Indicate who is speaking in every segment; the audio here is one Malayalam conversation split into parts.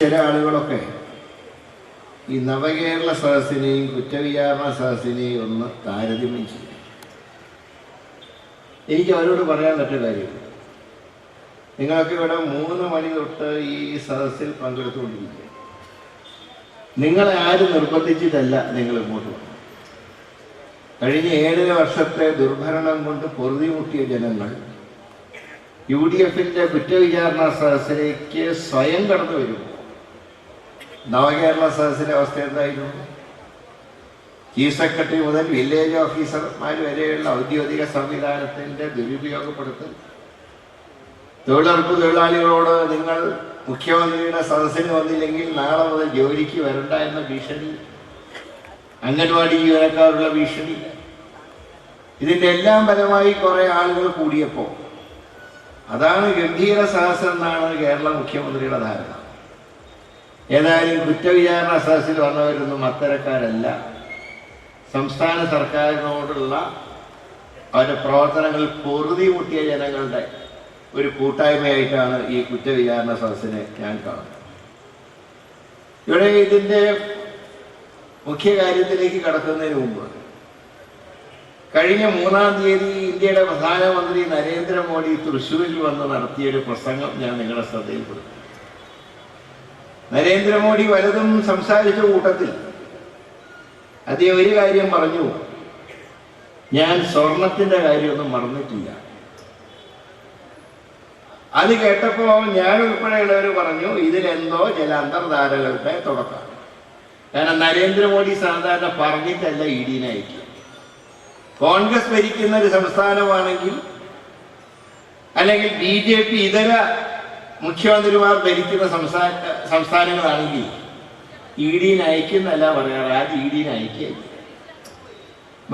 Speaker 1: ചില ആളുകളൊക്കെ ഈ നവകേരള സദസ്സിനെയും കുറ്റവിചാരണ സദസ്സിനെയും ഒന്ന് താരതമ്യം ചെയ്യും. എനിക്ക് അവരോട് പറയാൻ പറ്റിയ കാര്യം നിങ്ങൾക്ക് ഇവിടെ മൂന്ന് മണി തൊട്ട് ഈ സദസ്സിൽ പങ്കെടുത്തുകൊണ്ടിരിക്കുക. നിങ്ങളെ ആരും നിർബന്ധിച്ചിട്ടല്ല നിങ്ങൾ ഇങ്ങോട്ട് വന്നത് കഴിഞ്ഞ ഏഴര വർഷത്തെ ദുർഭരണം കൊണ്ട് പൊറുതി മുട്ടിയ ജനങ്ങൾ യു ഡി എഫിന്റെ കുറ്റവിചാരണ സദസ്സിലേക്ക് സ്വയം കടന്നു വരുമ്പോൾ നവകേരള സദസ്സിന്റെ അവസ്ഥ എന്തായിരുന്നു? ചീഫ് സെക്രട്ടറി മുതൽ വില്ലേജ് ഓഫീസർമാർ വരെയുള്ള ഔദ്യോഗിക സംവിധാനത്തിന്റെ ദുരുപയോഗപ്പെടുത്തൽ. തൊഴിലുറപ്പ് തൊഴിലാളികളോട് നിങ്ങൾ മുഖ്യമന്ത്രിയുടെ സദസ്സിന് വന്നില്ലെങ്കിൽ നാളെ മുതൽ ജോലിക്ക് വരണ്ട എന്ന ഭീഷണി അംഗൻവാടി ജീവനക്കാരുള്ള ഭീഷണി. ഇതിന്റെ എല്ലാം ഫലമായി കുറെ ആളുകൾ കൂടിയപ്പോൾ അതാണ് ഗംഭീര സഹസ്രം എന്നാണ് കേരള മുഖ്യമന്ത്രിയുടെ ധാരണ. ഏതായാലും കുറ്റവിചാരണ സദസ്സിൽ വന്നവരൊന്നും അത്തരക്കാരല്ല. സംസ്ഥാന സർക്കാരിനോടുള്ള അവരുടെ പ്രവർത്തനങ്ങൾ പൊറുതി മുട്ടിയ ജനങ്ങളുടെ ഒരു കൂട്ടായ്മയായിട്ടാണ് ഈ കുറ്റവിചാരണ സദസ്സിനെ ഞാൻ കാണുന്നത്. ഇവിടെ ഇതിന്റെ മുഖ്യ കാര്യത്തിലേക്ക് കടക്കുന്നതിന് മുമ്പ് കഴിഞ്ഞ മൂന്നാം തീയതി ഇന്ത്യയുടെ പ്രധാനമന്ത്രി നരേന്ദ്രമോദി തൃശൂരിൽ വന്ന് നടത്തിയൊരു പ്രസംഗം ഞാൻ നിങ്ങളുടെ ശ്രദ്ധയിൽപ്പെടുത്തി നരേന്ദ്രമോദി വലതും സംസാരിച്ച കൂട്ടത്തിൽ അദ്ദേഹം ഒരു കാര്യം പറഞ്ഞു. ഞാൻ സ്വർണത്തിന്റെ കാര്യമൊന്നും മറന്നിട്ടില്ല. അത് കേട്ടപ്പോ ഞാൻ ഉൾപ്പെടെയുള്ളവർ പറഞ്ഞു ഇതിലെന്തോ ചില അന്തർധാരകളുടെ തുടക്കം. കാരണം നരേന്ദ്രമോദി സാധാരണ പറഞ്ഞിട്ടല്ല ഇ ഡിനെ കോൺഗ്രസ് ഭരിക്കുന്ന ഒരു സംസ്ഥാനമാണെങ്കിൽ അല്ലെങ്കിൽ ബി ജെ പി ഇതര മുഖ്യമന്ത്രിമാർ ഭരിക്കുന്ന സംസ്ഥാന സംസ്ഥാനങ്ങളാണെങ്കിൽ ഇ ഡി അയക്കുന്നല്ല പറയാറ്. ആ ഇ ഡിന് അയക്കുക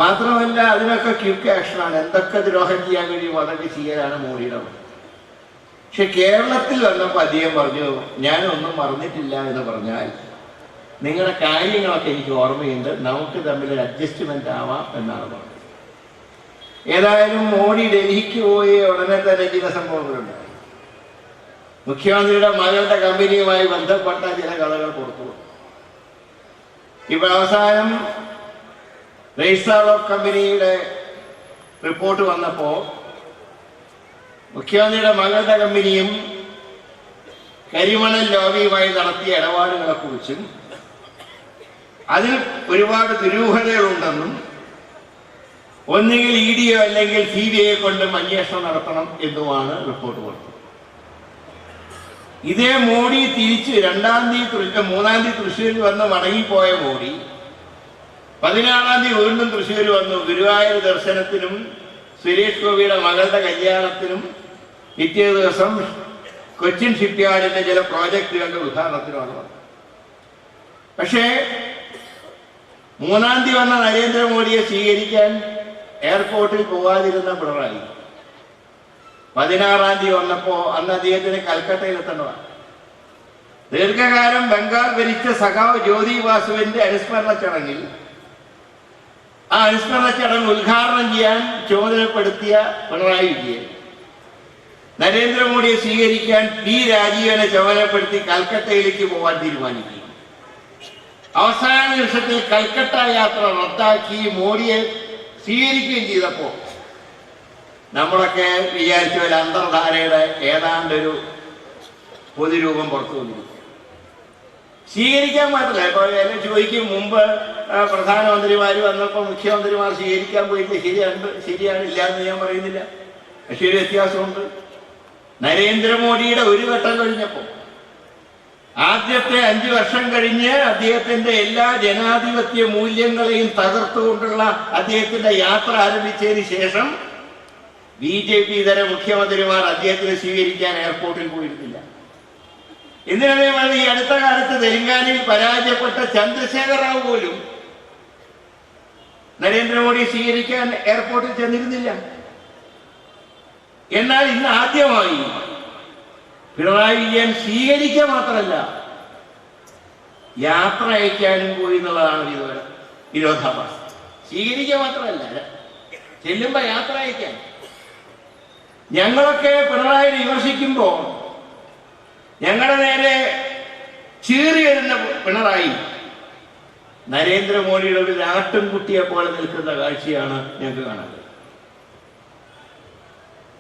Speaker 1: മാത്രമല്ല അതിനൊക്കെ ക്വിക്ക് ആക്ഷനാണ്. എന്തൊക്കെ ദ്രോഹം ചെയ്യാൻ കഴിയുമോ അതൊക്കെ ചെയ്യാനാണ് മോഡിയുടെ പക്ഷെ കേരളത്തിൽ വന്നപ്പോൾ അദ്ദേഹം പറഞ്ഞു ഞാനൊന്നും മറന്നിട്ടില്ല എന്ന് പറഞ്ഞാൽ നിങ്ങളുടെ കാര്യങ്ങളൊക്കെ എനിക്ക് ഓർമ്മയുണ്ട്. നമുക്ക് തമ്മിൽ ഒരു അഡ്ജസ്റ്റ്മെന്റ് ആവാം എന്നാണ് പറഞ്ഞത്. ഏതായാലും മോഡി ഡൽഹിക്ക് പോയി ഉടനെ തന്നെ ചില സംഭവങ്ങളുണ്ടായി. മുഖ്യമന്ത്രിയുടെ മകളുടെ കമ്പനിയുമായി ബന്ധപ്പെട്ട ചില കഥകൾ കൊടുത്തു. ഈ അവസാനം രജിസ്ട്രാർ ഓഫ് കമ്പനിയുടെ റിപ്പോർട്ട് വന്നപ്പോ മുഖ്യമന്ത്രിയുടെ മകളുടെ കമ്പനിയും കരിമണൽ ലോബിയുമായി നടത്തിയ ഇടപാടുകളെ കുറിച്ചും അതിൽ ഒരുപാട് ദുരൂഹതകളുണ്ടെന്നും ഒന്നുകിൽ ഇ ഡിയോ അല്ലെങ്കിൽ സി ബി ഐയെ കൊണ്ടും അന്വേഷണം നടത്തണം എന്നുമാണ് റിപ്പോർട്ട് കൊടുത്തത്. ഇതേ മോഡി തിരിച്ച് രണ്ടാം തീയതി മൂന്നാം തീയതി തൃശ്ശൂരിൽ വന്ന് മടങ്ങിപ്പോയ മോഡി പതിനാറാം തീയതി വീണ്ടും തൃശ്ശൂർ വന്നു. ഗുരുവായൂർ ദർശനത്തിനും സുരേഷ് ഗോപിയുടെ മകളുടെ കല്യാണത്തിനും പിറ്റേ ദിവസം കൊച്ചിൻ ഷിപ്പ്യാർഡിന്റെ ചില പ്രോജക്റ്റുകളുടെ ഉദാഹരണത്തിനാണ് വന്നത്. പക്ഷേ മൂന്നാം തീയതി വന്ന നരേന്ദ്രമോദിയെ സ്വീകരിക്കാൻ എയർപോർട്ടിൽ പോകാതിരുന്ന പിണറായി പതിനാറാം തീയതി വന്നപ്പോ അന്ന് അദ്ദേഹത്തിന് കൽക്കട്ടയിൽ എത്തേണ്ടതാണ്. ദീർഘകാലം ബംഗാൾ ഭരിച്ച സഖാവ് ജ്യോതി വാസുവിന്റെ അനുസ്മരണ ചടങ്ങിൽ ആ അനുസ്മരണ ചടങ്ങ് ഉദ്ഘാടനം ചെയ്യാൻ ചുമതലപ്പെടുത്തിയ പിണറായി വിജയൻ നരേന്ദ്രമോദിയെ സ്വീകരിക്കാൻ പി രാജീവനെ ചുമതലപ്പെടുത്തി കൽക്കട്ടയിലേക്ക് പോകാൻ തീരുമാനിച്ചു അവസാന നിമിഷത്തിൽ കൽക്കട്ട യാത്ര റദ്ദാക്കി മോഡിയെ സ്വീകരിക്കുകയും ചെയ്തപ്പോ നമ്മളൊക്കെ വിചാരിച്ച ഒരു അന്തർധാരയുടെ ഏതാണ്ടൊരു പൊതുരൂപം പുറത്തു വന്നിരിക്കും സ്വീകരിക്കാൻ മാത്രമല്ല ഇപ്പൊ എന്നെ ചോദിക്കും മുമ്പ് പ്രധാനമന്ത്രിമാർ വന്നപ്പോൾ മുഖ്യമന്ത്രിമാർ സ്വീകരിക്കാൻ പോയിട്ട് ശരിയാണ് ശരിയാണ് ഇല്ല എന്ന് ഞാൻ പറയുന്നില്ല. പക്ഷേ ഒരു വ്യത്യാസമുണ്ട്. നരേന്ദ്രമോദിയുടെ ഒരു ഘട്ടം കഴിഞ്ഞപ്പോൾ ആദ്യത്തെ അഞ്ചു വർഷം കഴിഞ്ഞ് അദ്ദേഹത്തിന്റെ എല്ലാ ജനാധിപത്യ മൂല്യങ്ങളെയും തകർത്തുകൊണ്ടുള്ള അദ്ദേഹത്തിന്റെ യാത്ര ആരംഭിച്ചതിന് ശേഷം ബി ജെ പി ഇതര മുഖ്യമന്ത്രിമാർ അദ്ദേഹത്തിനെ സ്വീകരിക്കാൻ എയർപോർട്ടിൽ പോയിരുന്നില്ല. എന്തിനാണ് ഈ അടുത്ത കാലത്ത് തെലങ്കാനയിൽ പരാജയപ്പെട്ട ചന്ദ്രശേഖർ റാവു പോലും നരേന്ദ്രമോദി സ്വീകരിക്കാൻ എയർപോർട്ടിൽ ചെന്നിരുന്നില്ല? എന്നാൽ ഇന്ന് ആദ്യമായി പിണറായി വിജയൻ സ്വീകരിക്കുക മാത്രമല്ല യാത്ര അയക്കാനും പോയി എന്നുള്ളതാണ് ഇതുവരെ വിരോധാഭാസം. സ്വീകരിക്കുക മാത്രമല്ല ചെല്ലുമ്പോ യാത്ര അയക്കാൻ. ഞങ്ങളൊക്കെ പിണറായി വിമർശിക്കുമ്പോൾ ഞങ്ങളുടെ നേരെ ചീറി വരുന്ന പിണറായി നരേന്ദ്രമോദിയുടെ ഒരു ആട്ടിൻകുട്ടിയെ പോലെ നിൽക്കുന്ന കാഴ്ചയാണ് ഞങ്ങൾക്ക് കാണുന്നത്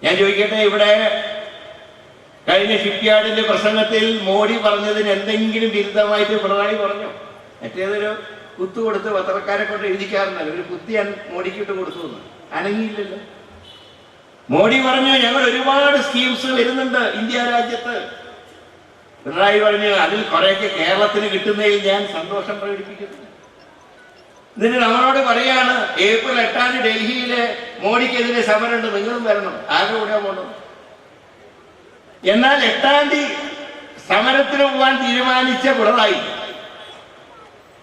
Speaker 1: ഞാൻ ചോദിക്കട്ടെ ഇവിടെ കഴിഞ്ഞ ഷിപ്പ്യാർഡിന്റെ പ്രസംഗത്തിൽ മോഡി പറഞ്ഞതിന് എന്തെങ്കിലും വിരുദ്ധമായിട്ട് പിണറായി പറഞ്ഞു? മറ്റേതൊരു കുത്തു കൊടുത്ത് പത്രക്കാരെ കൊണ്ട് എഴുതിക്കാറുണ്ടല്ലോ. ഒരു കുത്തി ഞാൻ മോഡിക്കിട്ട് കൊടുത്തു അനങ്ങിയില്ലല്ലോ. മോഡി പറഞ്ഞു ഞങ്ങൾ ഒരുപാട് സ്കീംസ് വരുന്നുണ്ട് ഇന്ത്യ രാജ്യത്ത്. പിണറായി പറഞ്ഞു അതിൽ കുറെയൊക്കെ കേരളത്തിന് കിട്ടുന്നതിൽ ഞാൻ സന്തോഷം പ്രകടിപ്പിക്കുന്നു. എന്നിട്ട് നമ്മളോട് പറയാണ് ഏപ്രിൽ എട്ടാം ഡൽഹിയിലെ മോഡിക്കെതിരെ സമരമുണ്ട് നിങ്ങളും വരണം ആകെ കൂടെ പോകണം. എന്നാൽ എട്ടാം തീയതി സമരത്തിന് പോകാൻ തീരുമാനിച്ച പിണറായി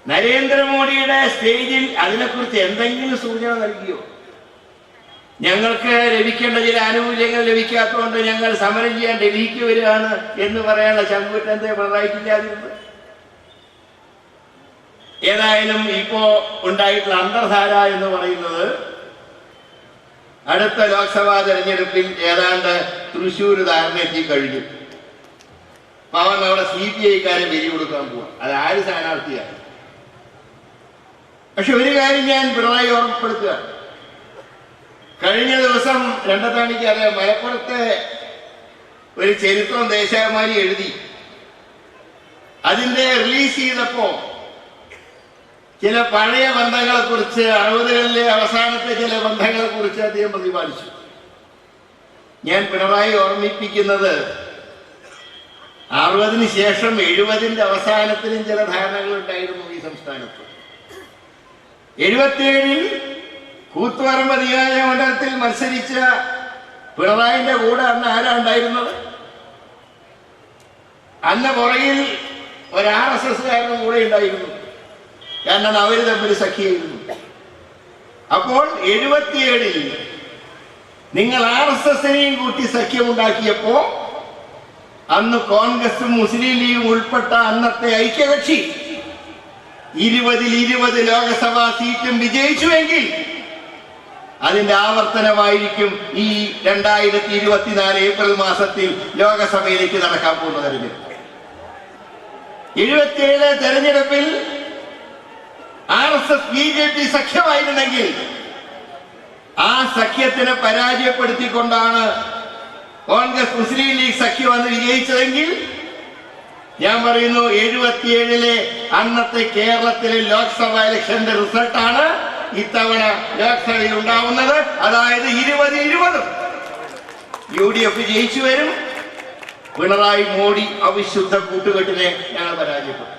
Speaker 1: നരേന്ദ്രമോദിയുടെ സ്റ്റേജിൽ അതിനെക്കുറിച്ച് എന്തെങ്കിലും സൂചന നൽകിയോ? ഞങ്ങൾക്ക് ലഭിക്കേണ്ട ചില ആനുകൂല്യങ്ങൾ ലഭിക്കാത്തതുകൊണ്ട് ഞങ്ങൾ സമരം ചെയ്യാൻ ഡൽഹിക്ക് വരികയാണ് എന്ന് പറയാനുള്ള ചങ്കുറ്റത്തെ പിണറായിക്കില്ലാതിരുന്നത് ഏതായാലും ഇപ്പോ ഉണ്ടായിട്ടുള്ള അന്തർധാര എന്ന് പറയുന്നത് അടുത്ത ലോക്സഭാ തെരഞ്ഞെടുപ്പിൽ ഏതാണ്ട് തൃശ്ശൂർ ധാരണ എത്തിക്കഴിഞ്ഞു പവൻ അവിടെ സി പി ഐക്കാരെ ബലി കൊടുക്കാൻ പോവാ. അത് ആര് സ്ഥാനാർത്ഥിയാണ് പക്ഷെ ഒരു കാര്യം ഞാൻ പിണറായി ഓർമ്മപ്പെടുത്തുക കഴിഞ്ഞ ദിവസം രണ്ടത്താണിക്ക് അറിയാം മലപ്പുറത്തെ ഒരു ചരിത്രം ദേശാഭിമാനി എഴുതി. അതിന്റെ റിലീസ് ചെയ്തപ്പോ ചില പഴയ ബന്ധങ്ങളെ കുറിച്ച് അറുപതുകളിലെ അവസാനത്തെ ചില ബന്ധങ്ങളെ കുറിച്ച് അദ്ദേഹം പ്രതിപാദിച്ചു. ഞാൻ പിണറായി ഓർമ്മിപ്പിക്കുന്നത് അറുപതിന് ശേഷം എഴുപതിന്റെ അവസാനത്തിലും ചില ധാരണകൾ ഉണ്ടായിരുന്നു ഈ സംസ്ഥാനത്ത്. എഴുപത്തിയേഴിൽ കൂത്തുപറമ്പ് നിയോജക മണ്ഡലത്തിൽ മത്സരിച്ച പിണറായിന്റെ കൂടെ അന്ന് ആരാ ഉണ്ടായിരുന്നത്? അന്ന് പുറകിൽ ഒരു ആർ എസ് എസ്കാരനും കൂടെ ഉണ്ടായിരുന്നു. കാരണം അവർ തമ്മിൽ സഖ്യായിരുന്നു അപ്പോൾ എഴുപത്തിയേഴിൽ നിങ്ങൾ ആർ എസ് എസിനെയും കൂട്ടി സഖ്യമുണ്ടാക്കിയപ്പോ അന്ന് കോൺഗ്രസും മുസ്ലിം ലീഗും ഉൾപ്പെട്ട അന്നത്തെ ഐക്യകക്ഷി ഇരുപതിൽ ഇരുപത് ലോകസഭാ സീറ്റും വിജയിച്ചുവെങ്കിൽ അതിന്റെ ആവർത്തനമായിരിക്കും ഈ രണ്ടായിരത്തി ഇരുപത്തിനാല് ഏപ്രിൽ മാസത്തിൽ ലോകസഭയിലേക്ക് നടക്കാൻ പോകുന്ന തെരഞ്ഞെടുപ്പ് എഴുപത്തിയേഴ് തെരഞ്ഞെടുപ്പിൽ R S S B J P സഖ്യമായിരുന്നെങ്കിൽ ആ സഖ്യത്തിനെ പരാജയപ്പെടുത്തിക്കൊണ്ടാണ് കോൺഗ്രസ് മുസ്ലിം ലീഗ് സഖ്യം അന്ന് വിജയിച്ചതെങ്കിൽ ഞാൻ പറയുന്നു എഴുപത്തിയേഴിലെ അന്നത്തെ കേരളത്തിലെ ലോക്സഭാ ഇലക്ഷന്റെ റിസൾട്ടാണ് ഇത്തവണ ലോക്സഭയിൽ ഉണ്ടാവുന്നത് അതായത് ഇരുപത് ഇരുപതും. യു ഡി എഫ് ജയിച്ചു വരും. പിണറായി മോഡി അവിശുദ്ധ കൂട്ടുകെട്ടിനെ ഞങ്ങൾ പരാജയപ്പെടും.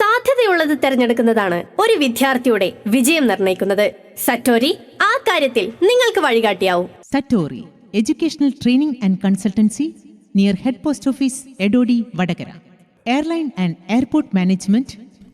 Speaker 2: സാധ്യതയുള്ളത് തിരഞ്ഞെടുക്കുന്നതാണ് ഒരു വിദ്യാർത്ഥിയുടെ വിജയം നിർണയിക്കുന്നത്. സറ്റോരി ആ കാര്യത്തിൽ നിങ്ങൾക്ക് വഴികാട്ടിയാവും.
Speaker 3: Satori educational training and consultancy near head post office Edodi Vadakara. Airline and airport Management,